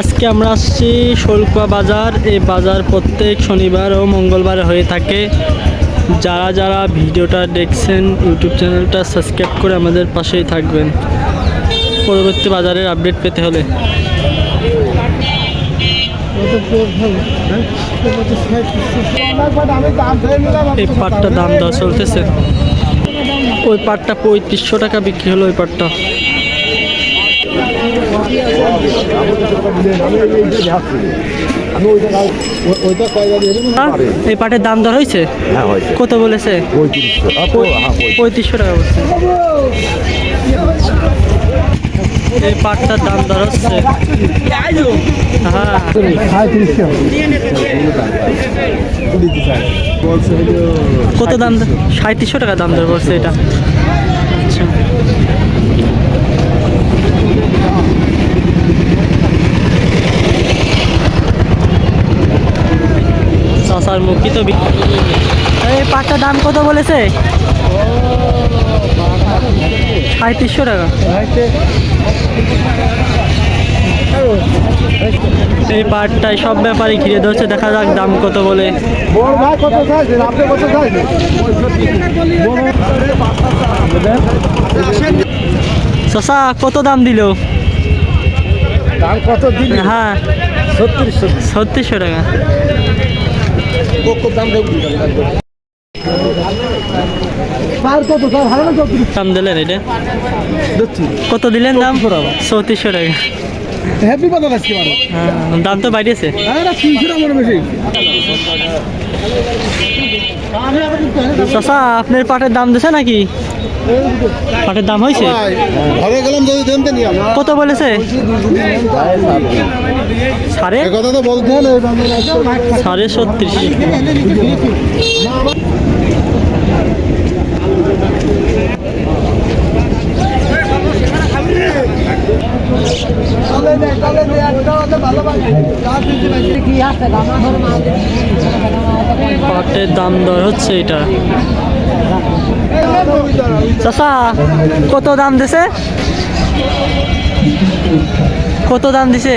আজকে আমরা আসছি শোলকুয়া বাজার। এই বাজার প্রত্যেক শনিবার ও মঙ্গলবার হয়ে থাকে। যারা যারা ভিডিওটা দেখছেন, ইউটিউব চ্যানেলটা সাবস্ক্রাইব করে আমাদের পাশেই থাকবেন। পরবর্তী বাজারের আপডেট পেতে হলে। এই পাটটার দাম দর চলতেছে। ওই পাটটা পঁয়ত্রিশশো টাকা বিক্রি হলো, ওই পাটটা? এই পাটের দাম দর হয়েছে? হ্যাঁ কত বলেছে? পঁয়ত্রিশশো। হ্যাঁ পঁয়ত্রিশ। পঁয়ত্রিশশো টাকা বলছে। এই পাটটার দাম দর হচ্ছে। হ্যাঁ। কত দাম সাঁত্রিশশো টাকা দাম দর বলছে এটা। আচ্ছা চাষার তো এই পাটটার দাম কত বলেছে? সাঁত্রিশশো টাকা। এই পাটটায় সব ব্যাপারে ঘিরে ধরছে দেখা যাক দাম কত বলে। শশা কত দাম দিল? দাম কত দিন হ্যাঁ। ছত্রিশশো। ছত্রিশশো টাকা। দাম কত? দিলেন এটা? কত দিলেন দাম? চৌত্রিশশো টাকা। হ্যাপি বাজার আজকে হ্যাঁ দাম তো বাড়িয়েছে। হ্যাঁ চাষা আপনার পাটের দাম দিছে নাকি? পাটের দাম হয়েছে? ঘরে গেলাম যদি দেন নিয়ে কত বলেছে? সাড়ে? কথা তো বলতে হবে সাড়ে ছত্রিশ। পাটের দাম দর হচ্ছে এটা। চাষা কত দাম দিছে? কত দাম দিছে?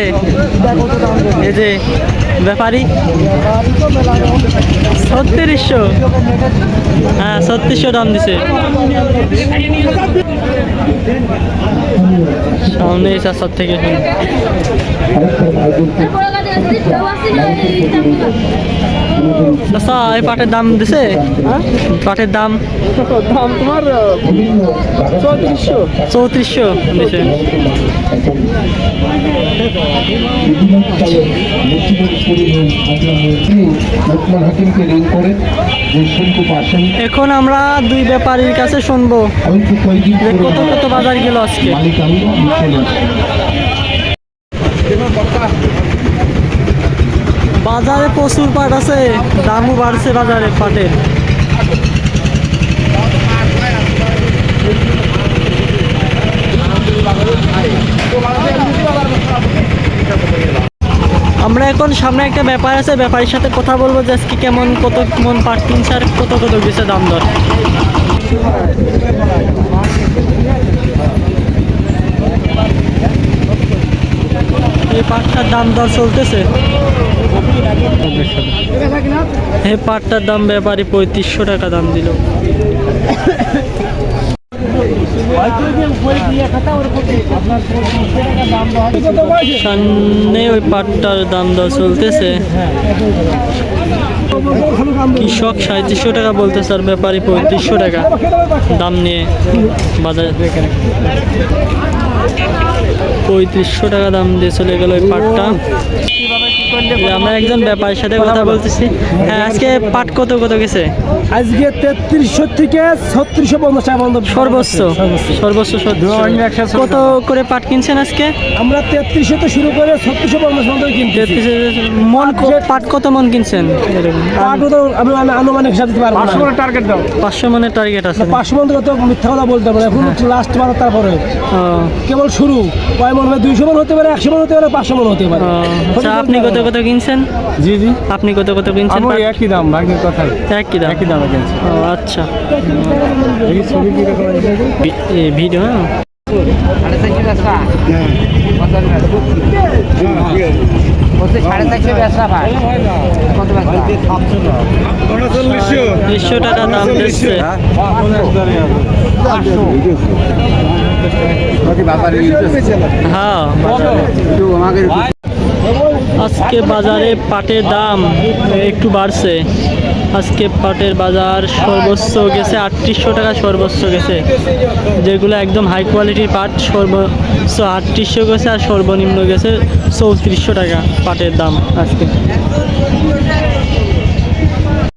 এই যে, ব্যাপারী। ছত্রিশশো। হ্যাঁ ছত্রিশশো দাম দিছে। সামনে চাষার থেকে। চাষা এই পাটের দাম দিছে? পাটের দাম? দাম তোমার চৌত্রিশশো। চৌত্রিশশো দিছে। এখন আমরা দুই ব্যাপারীর কাছে শুনব কত কত বাজার গেল আজকে। মালিক আমি চলে বাজারে প্রচুর পাট আছে, দামও বাড়ছে বাজারে পাটের। আমরা এখন সামনে একটা ব্যাপার আছে, ব্যাপারীর সাথে কথা বলব যে আজকে কেমন কত মন পাট কিনছে আর কত কত গেছে দাম দর। এই পাটটার দাম দর চলতেছে। এই পাটটার দাম ব্যাপারী পঁয়ত্রিশশো টাকা দাম দিল। সামনে ওই পাটটার দাম দর চলতেছে। কৃষক সাঁত্রিশশো টাকা বলতেছে আর ব্যাপারী পঁয়ত্রিশশো টাকা দাম নিয়ে বাজারে। পঁয়ত্রিশশো টাকা দাম দিয়ে চলে গেল ওই পাটটা। আমরা একজন ব্যাপারীর সাথে কথা বলতেছি। হ্যাঁ আজকে পাট কত কত গেছে? আজকে তেত্রিশশো থেকে ছত্রিশশো পঞ্চাশ টাকা সর্বোচ্চ সর্বোচ্চ। সর্বোচ্চ। কত করে পাট কিনছেন আজকে? আমরা তেত্রিশশো তো শুরু করে ছত্রিশশো পঞ্চাশ পর্যন্ত কিনতে মন পাট কত মন কিনছেন? তো আমি আনুমানিক হিসাব দিতে পারব পাঁচশো টার্গেট দাও। পাঁচশো মনের টার্গেট আছে। পাঁচশো মন কত মিথ্যা কথা বলতে পারে। এখন লাস্ট বার তারপরে। কেবল শুরু। কয় মন হবে? দুইশো মন হতে পারে একশো মন হতে পারে পাঁচশো মন হতে পারে। আচ্ছা আপনি কত কত কিনছেন? জি জি। আপনি কত কত কিনছেন? আমার একই দাম ভাগ্যের কথাই একই দাম? একই দামে কিনছি। ও আচ্ছা। এই ছবি কীরকম ভি- এ, ভিডিও হ্যাঁ? টাকা দাম দিচ্ছে হ্যাঁ আজকে বাজারে পাটের দাম একটু বাড়ছে। আজকে পাটের বাজার সর্বোচ্চ গেছে আটত্রিশশো টাকা, সর্বোচ্চ গেছে। যেগুলো একদম হাই কোয়ালিটির পাট, সর্বোচ্চ আটত্রিশশো গেছে আর সর্বনিম্ন গেছে চৌত্রিশশো টাকা পাটের দাম আজকে।